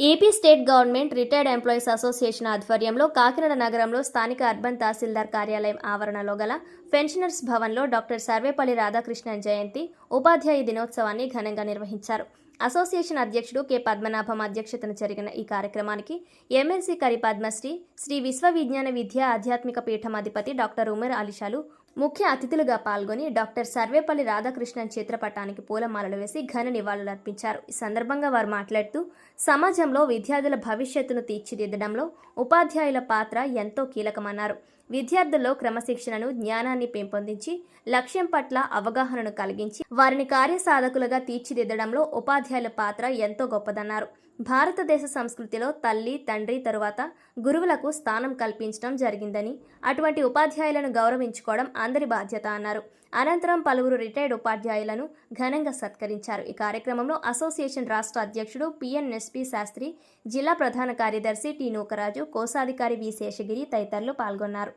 AP state government retired employees association ఆధ్వర్యంలో కాకినాడ నగరంలో స్థానిక అర్బన్ తహసీల్దార్ కార్యాలయం ఆవరణలో గల పెన్షనర్స్ భవన్లో డాక్టర్ సర్వేపల్లి రాధాకృష్ణన్ జయంతి ఉపాధ్యాయ దినోత్సవాన్ని ఘనంగా నిర్వహించారు. అసోసియేషన్ అధ్యక్షుడు కె పద్మనాభం అధ్యక్షతన జరిగిన ఈ కార్యక్రమానికి ఎమ్మెల్సీ కరి పద్మశ్రీ శ్రీ విశ్వవిజ్ఞాన విద్యా ఆధ్యాత్మిక పీఠం అధిపతి డాక్టర్ ఉమర్ అలీషాలు ముఖ్య అతిథులుగా పాల్గొని డాక్టర్ సర్వేపల్లి రాధాకృష్ణన్ చిత్రపటానికి పూలమాలలు వేసి ఘన నివాళులర్పించారు ఈ సందర్భంగా వారు మాట్లాడుతూ సమాజంలో విద్యార్థుల భవిష్యత్తును తీర్చిదిద్దడంలో ఉపాధ్యాయుల పాత్ర ఎంతో కీలకమన్నారు. విద్యార్థుల్లో క్రమశిక్షణను జ్ఞానాన్ని పెంపొందించి లక్ష్యం పట్ల అవగాహనను కలిగించి వారిని కార్యసాధకులుగా తీర్చిదిద్దడంలో ఉపాధ్యాయుల పాత్ర ఎంతో గొప్పదన్నారు. భారతదేశ సంస్కృతిలో తల్లి తండ్రి తరువాత గురువులకు స్థానం కల్పించడం జరిగిందని అటువంటి ఉపాధ్యాయులను గౌరవించుకోవడం అందరి బాధ్యత అన్నారు. అనంతరం పలువురు రిటైర్డ్ ఉపాధ్యాయులను ఘనంగా సత్కరించారు. ఈ కార్యక్రమంలో అసోసియేషన్ రాష్ట్ర అధ్యక్షుడు పిఎన్ఎస్పి శాస్త్రి జిల్లా ప్రధాన కార్యదర్శి టి నూకరాజు కోశాధికారి వి శేషగిరి తదితరులు పాల్గొన్నారు.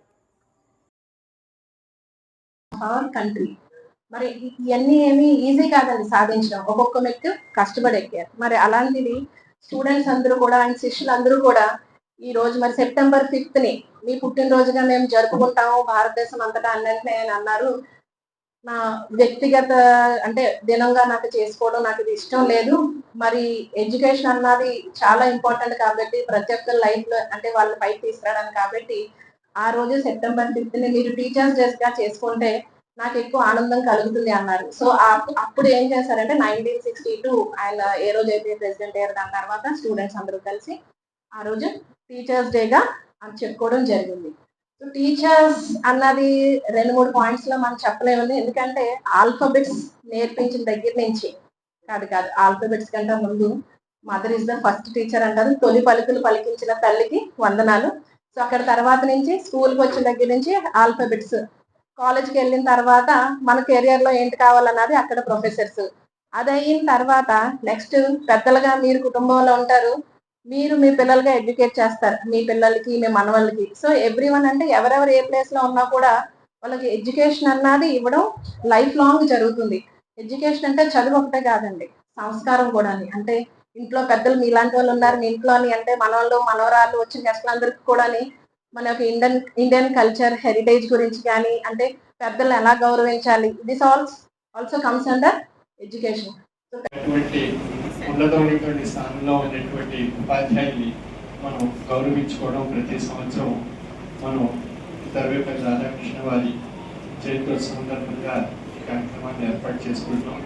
మరి ఇవన్నీ ఏమి ఈజీ కాదండి సాధించడం. ఒక్కొక్క వ్యక్తి కష్టపడి ఎక్కారు మరి అలాంటిది స్టూడెంట్స్ అందరూ కూడా అండ్ శిష్యులు అందరూ కూడా ఈ రోజు మరి సెప్టెంబర్ ఫిఫ్త్ని మీ పుట్టినరోజుగా మేము జరుపుకుంటాము. భారతదేశం అంతటా అన్నట్లే అని అన్నారు. నా వ్యక్తిగత అంటే దినంగా నాకు చేసుకోవడం నాకు ఇది ఇష్టం లేదు. మరి ఎడ్యుకేషన్ అన్నది చాలా ఇంపార్టెంట్ కాబట్టి ప్రతి ఒక్క లైఫ్లో అంటే వాళ్ళు పైకి తీసుకురావడానికి కాబట్టి ఆ రోజు సెప్టెంబర్ ఫిఫ్త్ని మీరు టీచర్స్ డేస్గా చేసుకుంటే నాకు ఎక్కువ ఆనందం కలుగుతుంది అన్నారు. సో అప్పుడు ఏం చేశారంటే నైన్టీన్ సిక్స్టీ టూ ఆయన ఏ రోజు అయితే ప్రెసిడెంట్ అయ్యారు దాని తర్వాత స్టూడెంట్స్ అందరూ కలిసి ఆ రోజు టీచర్స్ డేగా అని చెప్పుకోవడం జరిగింది. టీచర్స్ అన్నది రెండు మూడు పాయింట్స్లో మనం చెప్పలేమండి. ఎందుకంటే ఆల్ఫాబెట్స్ నేర్పించిన దగ్గర నుంచి కాదు కాదు ఆల్ఫాబెట్స్ కంటే ముందు mother is the first teacher అంటారు. తొలి పలుకులు పలికించిన తల్లికి వందనాలు. సో అక్కడ తర్వాత నుంచి స్కూల్కి వచ్చిన దగ్గర నుంచి ఆల్ఫాబెట్స్ కాలేజ్కి వెళ్ళిన తర్వాత మన కెరియర్లో ఏంటి కావాలన్నది అక్కడ ప్రొఫెసర్స్ అది అయిన తర్వాత నెక్స్ట్ పెద్దలుగా మీరు కుటుంబంలో ఉంటారు. మీరు మీ పిల్లలుగా ఎడ్యుకేట్ చేస్తారు. మీ పిల్లలకి మీ మనవాళ్ళకి. సో ఎవ్రీ వన్ అంటే ఎవరెవరు ఏ ప్లేస్లో ఉన్నా కూడా వాళ్ళకి ఎడ్యుకేషన్ అన్నది ఇవ్వడం లైఫ్ లాంగ్ జరుగుతుంది. ఎడ్యుకేషన్ అంటే చదువు ఒకటే కాదండి. సంస్కారం కూడా అంటే ఇంట్లో పెద్దలు మీలాంటి వాళ్ళు ఉన్నారు. మీ ఇంట్లోని అంటే మనవాళ్ళు మనవరాలు వచ్చిన గెస్ట్లందరికీ కూడా మన యొక్క ఇండియన్ ఇండియన్ కల్చర్ హెరిటేజ్ గురించి కానీ అంటే పెద్దలు ఎలా గౌరవించాలి? This als also comes under education ఉన్నతమైనటువంటి స్థానంలో ఉన్నటువంటి ఉపాధ్యాయుల్ని మనం గౌరవించుకోవడం ప్రతి సంవత్సరం మనం సర్వేపల్లి రాధాకృష్ణ వారి జయంతి సందర్భంగా ఈ కార్యక్రమాన్ని ఏర్పాటు చేసుకుంటాం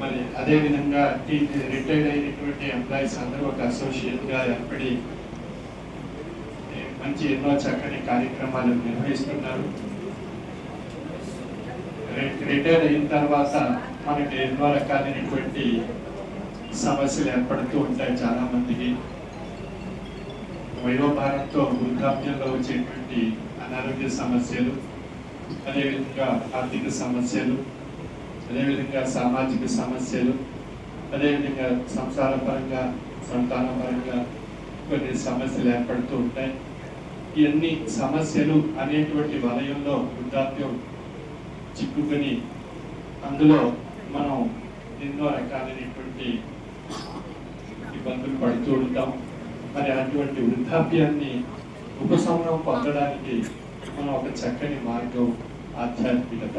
మరి అదేవిధంగా రిటైర్డ్ అయినటువంటి ఎంప్లాయీస్ అందరూ ఒక అసోసియేట్గా ఏర్పడి మంచి ఎన్నో చక్కని కార్యక్రమాలు నిర్వహిస్తున్నారు. రిటైర్ అయిన తర్వాత మనకి ఎన్నో రకాలైనటువంటి సమస్యలు ఏర్పడుతూ ఉంటాయి చాలా మందికి వయోభారంతో వృద్ధాప్యంలో వచ్చేటువంటి అనారోగ్య సమస్యలు అదేవిధంగా ఆర్థిక సమస్యలు అదేవిధంగా సామాజిక సమస్యలు అదేవిధంగా సంసార పరంగా సంతాన పరంగా కొన్ని సమస్యలు ఏర్పడుతూ ఉంటాయి. ఇవన్నీ సమస్యలు అనేటువంటి వలయంలో వృద్ధాప్యం చిక్కుకొని అందులో మనం ఎన్నో రకాలైనటువంటి ఇబ్బందులు పడుతూ ఉంటాం. మరి అటువంటి వృద్ధాప్యాన్ని ఉపశమనం పొందడానికి మనం ఒక చక్కని మార్గం ఆధ్యాత్మికత